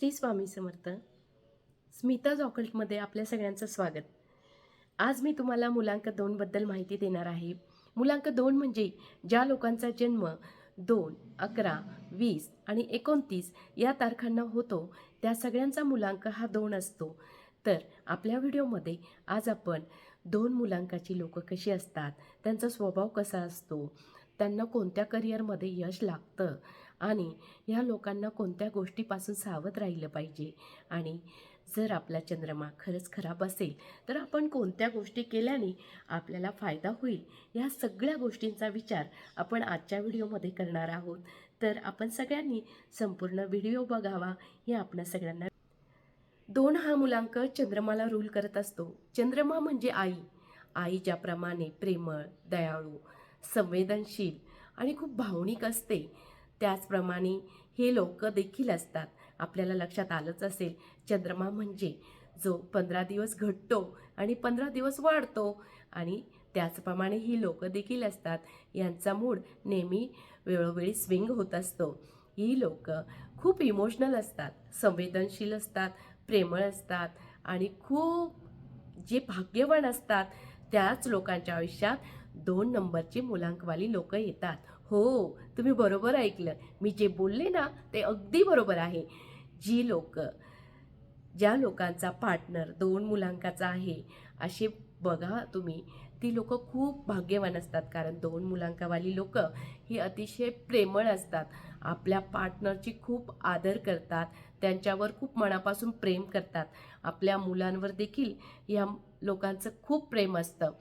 श्री स्वामी समर्थ स्मिता ऑकल्टमध्ये आपल्या सगळ्यांचं स्वागत. आज मी तुम्हाला मुलांक दोनबद्दल माहिती देणार आहे. मुलांक दोन म्हणजे ज्या लोकांचा जन्म दोन अकरा वीस आणि एकोणतीस या तारखांना होतो त्या सगळ्यांचा मुलांक हा दोन असतो. तर आपल्या व्हिडिओमध्ये आज आपण दोन मुलांकाची लोक कशी असतात त्यांचा स्वभाव कसा असतो त्यांना कोणत्या करिअरमध्ये यश लागतं आणि ह्या लोकांना कोणत्या गोष्टीपासून सावध राहिलं पाहिजे? आणि जर आपला चंद्रमा खरंच खराब असेल तर आपण कोणत्या गोष्टी केल्याने आपल्याला फायदा होईल? या सगळ्या गोष्टींचा विचार आपण आजच्या व्हिडिओमध्ये करणार आहोत. तर आपण सगळ्यांनी संपूर्ण व्हिडिओ बघावा हे आपल्या सगळ्यांना दोन हा मुलांक चंद्रमाला रूल करत असतो. चंद्रमा म्हणजे आई. आई ज्याप्रमाणे प्रेमळ दयाळू संवेदनशील आणि खूप भावनिक असते. त्याचप्रमाणे हे लोक देखील असतात. आपल्याला लक्षात आलंच असेल चंद्रमा म्हणजे जो पंधरा दिवस घटतो आणि पंधरा दिवस वाढतो. आणि त्याचप्रमाणे ही लोक देखील असतात. यांचा मूड नेहमी वेळोवेळी स्विंग होत असतो. ही लोक खूप इमोशनल असतात संवेदनशील असतात प्रेमळ असतात आणि खूप जे भाग्यवान असतात त्याच लोकांच्या आयुष्यात दोन नंबरची मुलांकवाली लोक येतात. हो तुम्ही बरोबर ऐकलं. मी जे बोलले ना ते अगदी बरोबर आहे. जी लोक ज्या लोकांचा पार्टनर दोन मुलांकाचा आहे असे बघा तुम्ही ती लोक खूप भाग्यवान असतात. कारण दोन मुलांकावाली लोक ही अतिशय प्रेमळ असतात. आपल्या पार्टनरची खूप आदर करतात. त्यांच्यावर खूप मनापासून प्रेम करतात. आपल्या मुलांवर देखील या लोकांचं खूप प्रेम असतं.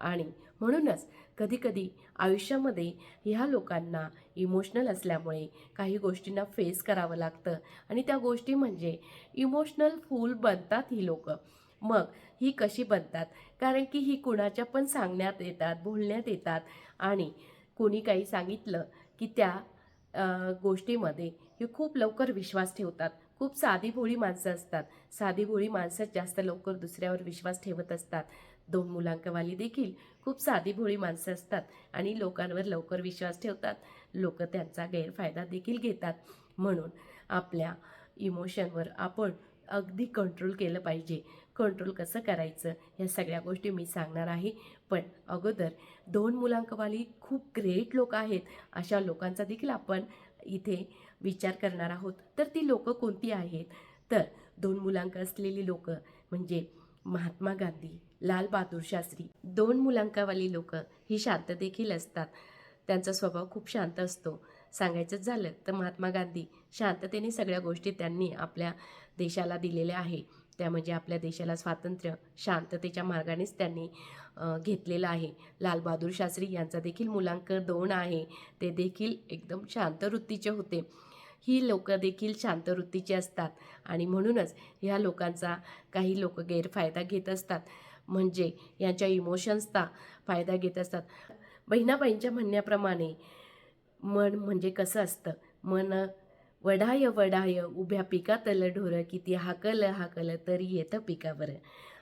आणि म्हणूनच कधीकधी आयुष्यामध्ये ह्या लोकांना इमोशनल असल्यामुळे काही गोष्टींना फेस करावं लागतं. आणि त्या गोष्टी म्हणजे इमोशनल फूल बनतात ही लोक. मग ही कशी बनतात? कारण की ही कुणाच्या पण सांगण्यात येतात बोलण्यात येतात. आणि कोणी काही सांगितलं की त्या गोष्टीमध्ये हे खूप लवकर विश्वास ठेवतात. खूप साधी भोळी माणसं असतात. साधी भोळी माणसं जास्त लवकर दुसऱ्यावर विश्वास ठेवत असतात. दोन मुलांकवाली देखील खूप साधी भोळी माणसं असतात आणि लोकांवर लवकर विश्वास ठेवतात. लोक त्यांचा गैरफायदा देखील घेतात. म्हणून आपल्या इमोशनवर आपण अगदी कंट्रोल केलं पाहिजे. कंट्रोल कसं करायचं? ह्या सगळ्या गोष्टी मी सांगणार आहे. पण अगोदर दोन मुलांकवाली खूप ग्रेट लोक आहेत. अशा लोकांचा देखील आपण इथे विचार करणार आहोत. तर ती लोक कोणती आहेत? तर दोन मुलांक असलेली लोक म्हणजे महात्मा गांधी लाल बहादूर शास्त्री. दोन मुलांकावाली लोक ही शांत देखील असतात. त्यांचा स्वभाव खूप शांत असतो. सांगायचंच झालं तर महात्मा गांधी शांततेने सगळ्या गोष्टी त्यांनी आपल्या देशाला दिलेल्या आहे. त्या म्हणजे आपल्या देशाला स्वातंत्र्य शांततेच्या मार्गानेच त्यांनी घेतलेलं आहे. लालबहादूर शास्त्री यांचा देखील मुलांक दोन आहे. ते देखील एकदम शांत वृत्तीचे होते. ही लोक देखील शांत वृत्तीचे असतात. आणि म्हणूनच ह्या लोकांचा काही लोक गैरफायदा घेत असतात. म्हणजे यांच्या इमोशन्सचा फायदा घेत असतात. बहिणाबाईंच्या म्हणण्याप्रमाणे मन म्हणजे कसं असतं? मन वढाय वढाय उभ्या पिकातलं ढोरं किती हाकल हाकलं तरी येतं पिकावर.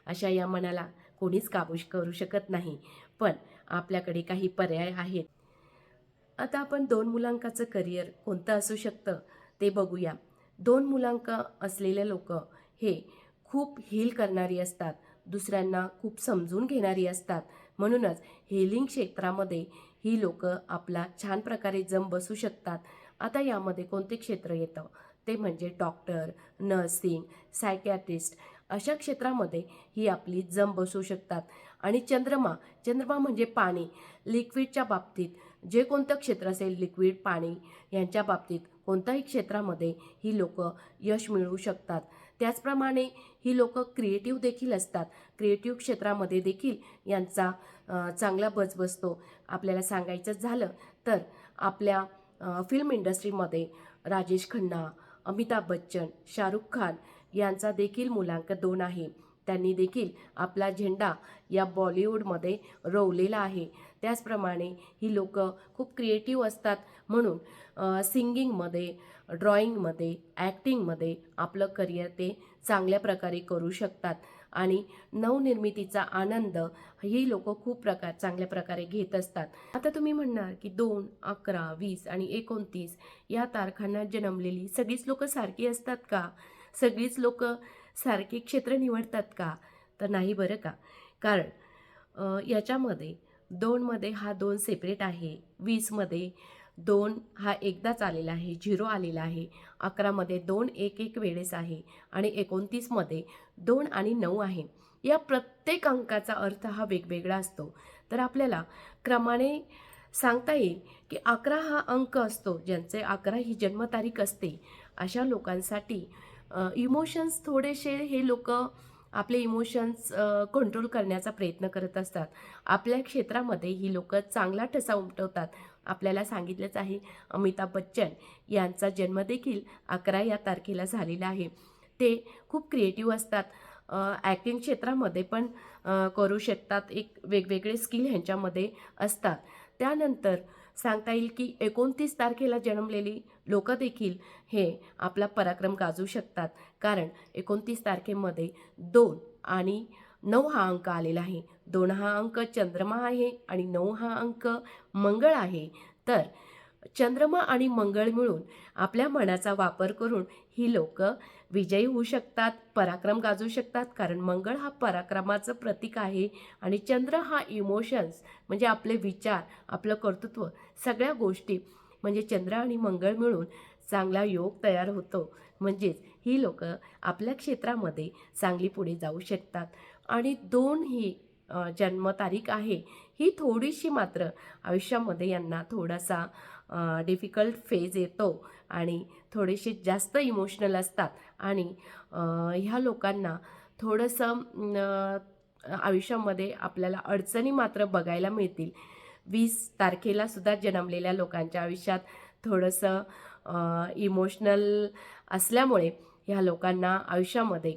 अशा या मनाला कोणीच काबूश करू शकत नाही. पण आपल्याकडे काही पर्याय आहेत. आता आपण दोन मुलांकाचं करिअर कोणतं असू शकतं ते बघूया. दोन मुलांक असलेले लोक हे खूप हील करणारी असतात. दुसऱ्यांना खूप समजून घेणारी असतात. म्हणूनच हेलिंग क्षेत्रामध्ये ही लोक आपला छान प्रकारे जम बसू शकतात. आता यामध्ये कोणते क्षेत्र येतं? ते म्हणजे डॉक्टर नर्सिंग सायकॅट्रिस्ट अशा क्षेत्रामध्ये ही आपली जम बसू शकतात. आणि चंद्रमा चंद्रमा म्हणजे पाणी. लिक्विडच्या बाबतीत जे कोणतं क्षेत्र असेल लिक्विड पाणी यांच्या बाबतीत कोणत्याही क्षेत्रामध्ये ही लोक यश मिळवू शकतात. त्याचप्रमाणे ही लोक क्रिएटिव्ह देखील असतात. क्रिएटिव्ह क्षेत्रामध्ये देखील यांचा चांगला बज बसतो. आपल्याला सांगायचं झालं तर आपल्या फिल्म इंडस्ट्रीमध्ये राजेश खन्ना अमिताभ बच्चन शाहरुख खान यांचा देखील मुलांक दोन आहे. त्यांनी देखील आपला झेंडा या बॉलिवूडमध्ये रोवलेला आहे. त्याचप्रमाणे ही लोक खूप क्रिएटिव्ह असतात म्हणून सिंगिंगमध्ये ड्रॉइंगमध्ये ॲक्टिंगमध्ये आपलं करिअर ते चांगल्या प्रकारे करू शकतात. आणि नवनिर्मितीचा आनंद ही लोक खूप प्रकार चांगल्या प्रकारे घेत असतात. आता तुम्ही म्हणणार की दोन अकरा वीस आणि एकोणतीस या तारखांना जन्मलेली सगळीच लोक सारखी असतात का? सगळीच लोक सारखे क्षेत्र निवडतात का? तर नाही बरं का? कारण याच्यामध्ये दोनमध्ये हा दोन सेपरेट आहे. वीसमध्ये दोन हा एकदाच आलेला आहे. झिरो आलेला आहे. अकरामध्ये दोन एक एक वेळेस आहे. आणि एकोणतीसमध्ये दोन आणि नऊ आहे. या प्रत्येक अंकाचा अर्थ हा वेगवेगळा असतो. तर आपल्याला क्रमाने सांगता येईल की अकरा हा अंक असतो. ज्यांचे अकरा ही जन्मतारीख असते. अशा लोकांसाठी इमोशन्स थोडेसे हे लोक आपले इमोशन्स कंट्रोल करण्याचा प्रयत्न करत असतात. आपल्या क्षेत्रामध्ये ही लोक चांगला ठसा उमटवतात. आपल्याला सांगितलंच आहे अमिताभ बच्चन यांचा जन्मदेखील अकरा या तारखेला झालेला आहे. ते खूप क्रिएटिव्ह असतात. ॲक्टिंग क्षेत्रामध्ये पण करू शकतात. एक वेगवेगळे स्किल ह्यांच्यामध्ये असतात. त्यानंतर सांगता येईल की एकोणतीस तारखेला जन्मलेली लोक देखील हे आपला पराक्रम गाजू शकतात. कारण एकोणतीस तारखेमध्ये दोन आणि नऊ हा अंक आलेला आहे. दोन हा अंक चंद्रमा आहे आणि नऊ हा अंक मंगळ आहे. तर चंद्रमा आणि मंगळ मिळून आपल्या मनाचा वापर करून ही लोक विजयी होऊ शकतात पराक्रम गाजू शकतात. कारण मंगळ हा पराक्रमाचं प्रतीक आहे आणि चंद्र हा इमोशन्स म्हणजे आपले विचार आपलं कर्तृत्व सगळ्या गोष्टी म्हणजे चंद्र आणि मंगळ मिळून चांगला योग तयार होतो. म्हणजेच ही लोक आपल्या क्षेत्रामध्ये चांगली पुढे जाऊ शकतात. आणि दोन ही जन्मतारीख आहे. ही थोडीशी मात्र आयुष्यामध्ये यांना थोडासा डिफिकल्ट फेज येतो आणि थोडेसे जास्त इमोशनल असतात. आणि ह्या लोकांना थोडंसं आयुष्यामध्ये आपल्याला अडचणी मात्र बघायला मिळतील. वीस तारखेला सुद्धा जन्मलेल्या लोकांच्या आयुष्यात थोडंसं इमोशनल असल्यामुळे ह्या लोकांना आयुष्यामध्ये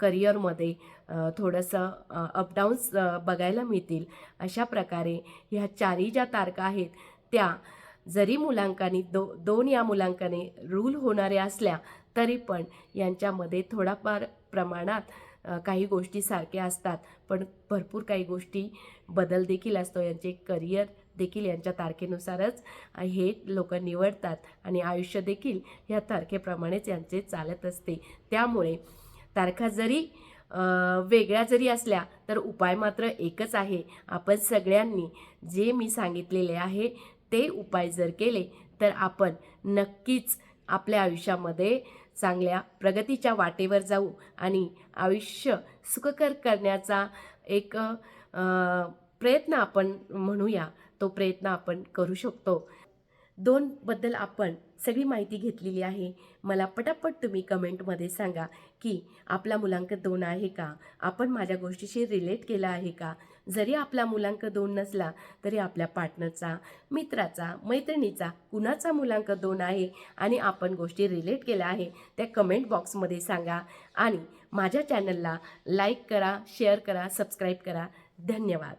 करिअरमध्ये थोडंसं अपडाऊन्स बघायला मिळतील. अशा प्रकारे ह्या चारही ज्या तारखा आहेत त्या जरी मुलांकानी दो दोन या मुलांकाने रूल होणाऱ्या असल्या तरी पण यांच्यामध्ये थोडाफार प्रमाणात काही गोष्टी सारख्या असतात. पण भरपूर काही गोष्टी बदल देखील असतो. यांचे करिअर देखील यांच्या तारखेनुसारच हे लोक निवडतात. आणि आयुष्य देखील ह्या तारखेप्रमाणेच यांचे चालत असते. त्यामुळे तारखा जरी वेगळ्या जरी असल्या तर उपाय मात्र एकच आहे. आपण सगळ्यांनी जे मी सांगितलेले आहे ते उपाय जर केले तर आपण नक्कीच आपल्या आयुष्यामध्ये चांगल्या प्रगतीच्या वाटेवर जाऊ आणि आयुष्य सुखकर करण्याचा एक प्रयत्न आपण म्हणूया. तो प्रयत्न आपण करू शकतो. दोनबद्दल आपण सगळी माहिती घेतलेली आहे. मला पटापट तुम्ही कमेंटमध्ये सांगा की आपला मुलांक दोन आहे का? आपण माझ्या गोष्टीशी रिलेट केला आहे का? जरी आपला मुलांक दोन नसला तरी आपल्या पार्टनरचा मित्राचा मैत्रिणीचा कुणाचा मुलांक दोन आहे आणि आपण गोष्टी रिलेट केल्या आहे त्या कमेंट बॉक्समध्ये सांगा. आणि माझ्या चॅनलला लाईक करा शेअर करा सबस्क्राईब करा. धन्यवाद.